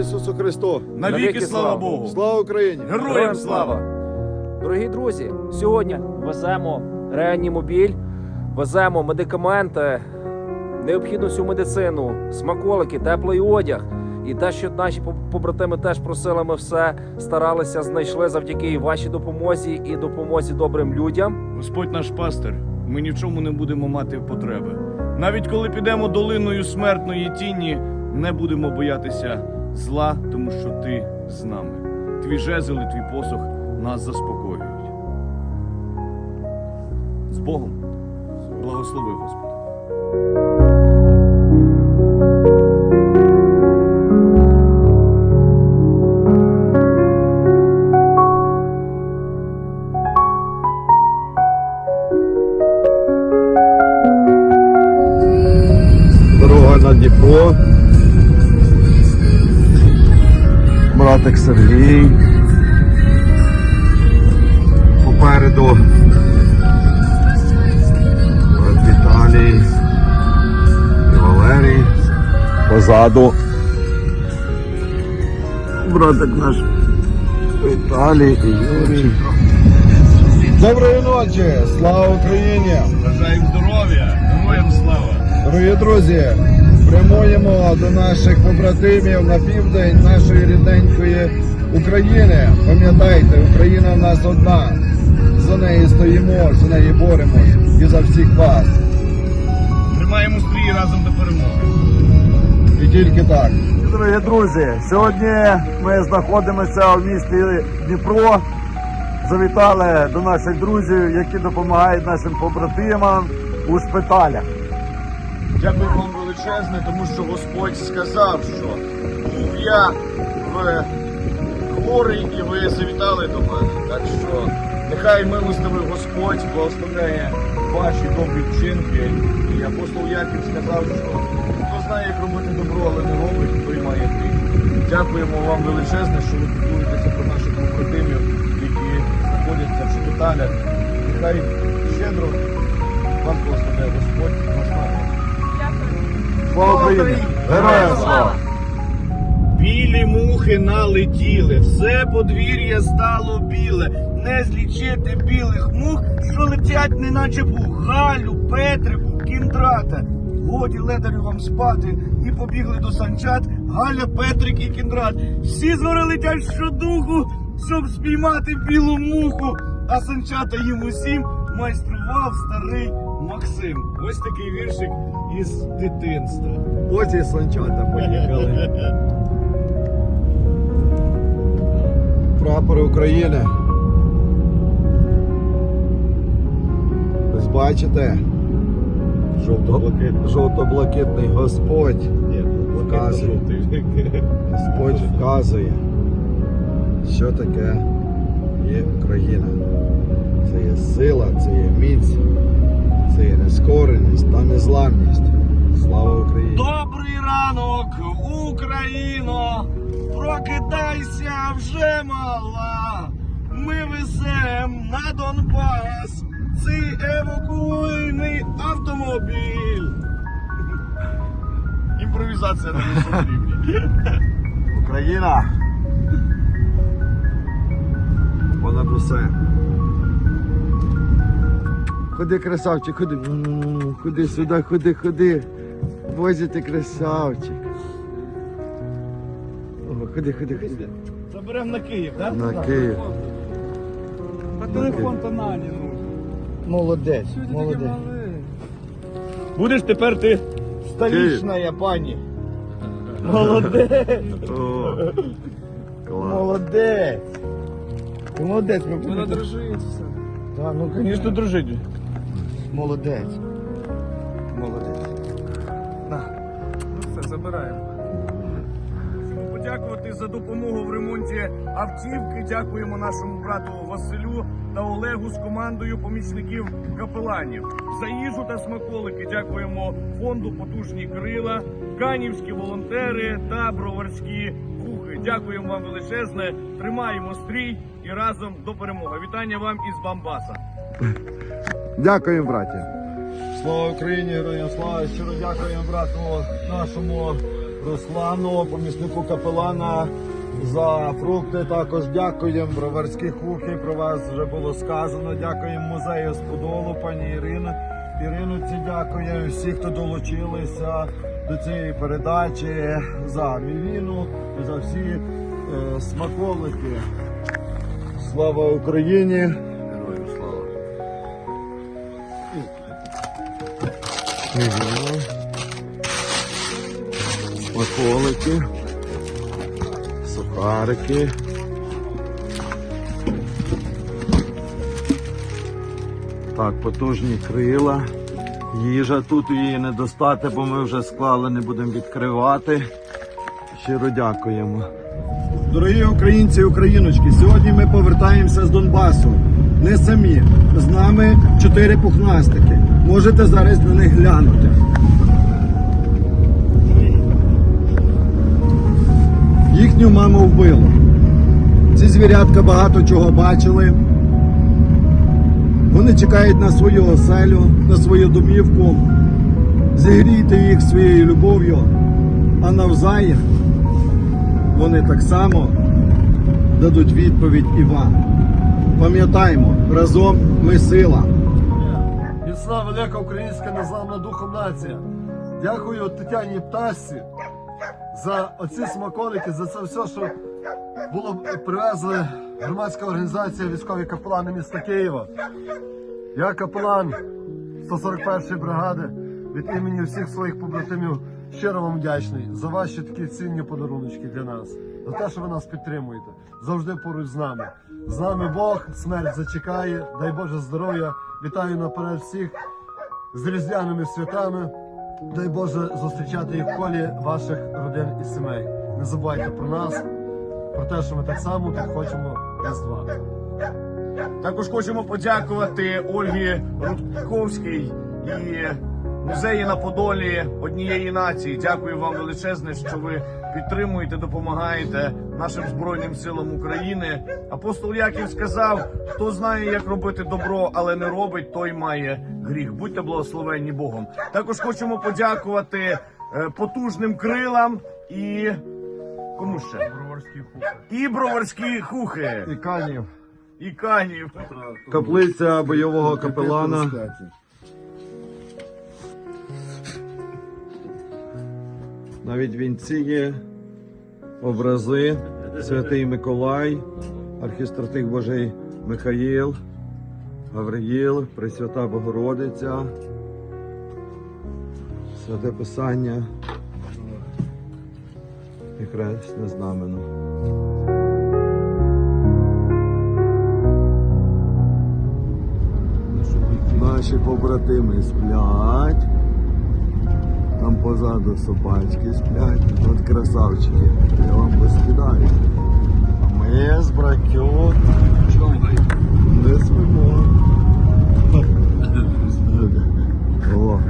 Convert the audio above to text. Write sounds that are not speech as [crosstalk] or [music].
Ісусу Христу! Навіки слава слава. Богу! Слава Україні! Героям слава! Дорогі друзі, сьогодні веземо реанімобіль, веземо медикаменти, необхідну всю медицину, смаколики, теплий одяг. І те, що наші по- побратими теж просили, ми все старалися, знайшли завдяки і вашій допомозі і допомозі добрим людям. Господь наш пастир, ми ні в чому не будемо мати потреби. Навіть коли підемо долиною смертної тіні, не будемо боятися зла, тому що ти з нами. Твій жезл і твій посох нас заспокоюють. З Богом. Благослови, Господи. Дніпро. Братик Сергій. Попереду. Брат Віталій. І Валерій. Позаду. Братик наш Віталій і Юрій. Доброї ночі! Слава Україні! Бажаємо здоров'я! Героям слава! Дорогі друзі, прямуємо до наших побратимів на південь нашої рідненької України. Пам'ятайте, Україна в нас одна. За неї стоїмо, за неї боремось і за всіх вас. Тримаємо стрій разом до перемоги. І тільки так. Дорогі друзі, сьогодні ми знаходимося у місті Дніпро. Завітали до наших друзів, які допомагають нашим побратимам у шпиталях. Дякую вам величезне, тому що Господь сказав, що був я в хворий і ви завітали до мене. Так що нехай милостивий Господь благословляє ваші добрі вчинки. І апостол Яків сказав, що хто знає, як робити добро, але не робить, той має гріх. Дякуємо вам величезне, що ви піклуєтеся про наших побратимів, які знаходяться в шпиталях. Нехай Слава Україні! Героям слава! Білі мухи налетіли, все подвір'я стало біле. Не злічити білих мух, що летять, неначе пух. Галю, Петрику, кіндрата. Годі ледарю вам спати і побігли до санчат. Галя, Петрик і кіндрат. Всі згори летять щодуху, щоб спіймати білу муху. А санчата їм усім майстрував старий Максим. Ось такий віршик із дитинства. Ось і санчата поїхали. Прапори України. Ось бачите, Жовто-блакитний. жовто-блакитний Господь. Вказує. Господь вказує, що таке є Україна. Це є сила, це є міць, є нескореність та незламність. Слава Україні! Добрий ранок, Україно! Прокидайся вже мала! Ми везем на Донбас цей евакуйний автомобіль. Імпровізація на рівні. Україна! Ходи, красавчик, ходи. Ходи сюди, ходи, ходи. Боже ти красавчик. О, ходи, ходи, ходи. Заберемо на Київ, так? На Київ. А телефон то нані, ну. Молодець, молодець. Будеш тепер ти столічна пані. [laughs] Молодець, О, клас. молодець. Ти молодець, ми Вона будемо. дружить. Так, ну, Звісно, дружить. Молодець. Молодець. Ну все, забираємо. Хочемо подякувати за допомогу в ремонті автівки. Дякуємо нашому брату Василю та Олегу з командою помічників капеланів. За їжу та смаколики дякуємо фонду Потужні крила, канівські волонтери та броварські кухи. Дякуємо вам величезне. Тримаємо стрій і разом до перемоги. Вітання вам із Бамбаса. Дякуємо, браті. Слава Україні, героям слава! Щиро дякуємо брату нашому Руслану, поміснику капелана за фрукти. Також дякуємо броварські хухи. Про вас вже було сказано. Дякуємо музею Сподолу, пані Ірина. Іриноці дякую всі, хто долучилися до цієї передачі за мівіну і за всі е, смаколики. Слава Україні! Мівіна. Смаколики. Сухарики. Так, потужні крила. Їжа тут її не достати, бо ми вже склали, не будемо відкривати. Щиро дякуємо. Дорогі українці і україночки, сьогодні ми повертаємося з Донбасу. Не самі. З нами чотири пухнастики. Можете зараз на них глянути. Їхню маму вбило. Ці звірятка багато чого бачили. Вони чекають на свою оселю, на свою домівку. Зігрійте їх своєю любов'ю, а навзаєм вони так само дадуть відповідь і вам. Пам'ятаймо, разом ми сила. Міцна велика українська незламна духом нація. Дякую Тетяні Птасці за оці смаколики, за це все, що було привезли громадська організація військові капелани міста Києва. Я капелан 141-ї бригади від імені всіх своїх побратимів щиро вам вдячний за ваші такі цінні подаруночки для нас, за те, що ви нас підтримуєте, завжди поруч з нами. З нами Бог, смерть зачекає, дай Боже здоров'я. Вітаю наперед всіх з різдвяними святами. Дай Боже зустрічати їх в колі ваших родин і сімей. Не забувайте про нас, про те, що ми так само тут хочемо Різдва. Також хочемо подякувати Ольгі Рудковській і музеї на Подолі однієї нації. Дякую вам величезне, що ви підтримуєте, допомагаєте нашим збройним силам України. Апостол Яків сказав: хто знає, як робити добро, але не робить, той має гріх. Будьте благословенні Богом. Також хочемо подякувати е, потужним крилам і кому ще? І броварські хухи, І канів. і канів. Каплиця бойового капелана. Навіть вінці є, образи, святий Миколай, архістратик Божий Михаїл, Гавриїл, Пресвята Богородиця, святе Писання і хресне знамено. Наші побратими сплять. Там позаду собачки сплять, тут красавчики. Я вам поскидаю. А ми з бракют. Не спимо. [laughs] О.